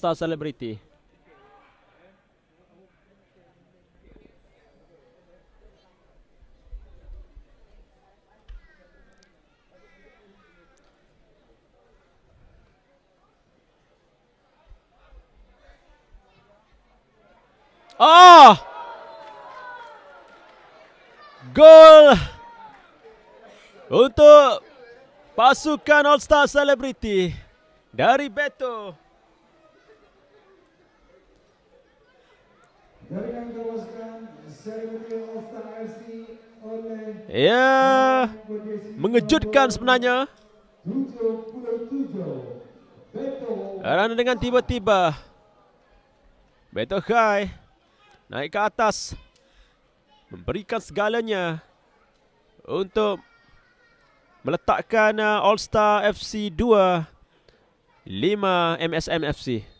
Star Celebrity. Ah! Gol untuk pasukan All Star Celebrity dari Beto. Yang teruskan, Celebrity All Star FC oleh Ya, mengejutkan sebenarnya. 77 Beto Kerana dengan tiba-tiba Beto Khai naik ke atas memberikan segalanya untuk meletakkan uh, All Star FC 2 5 MSM FC.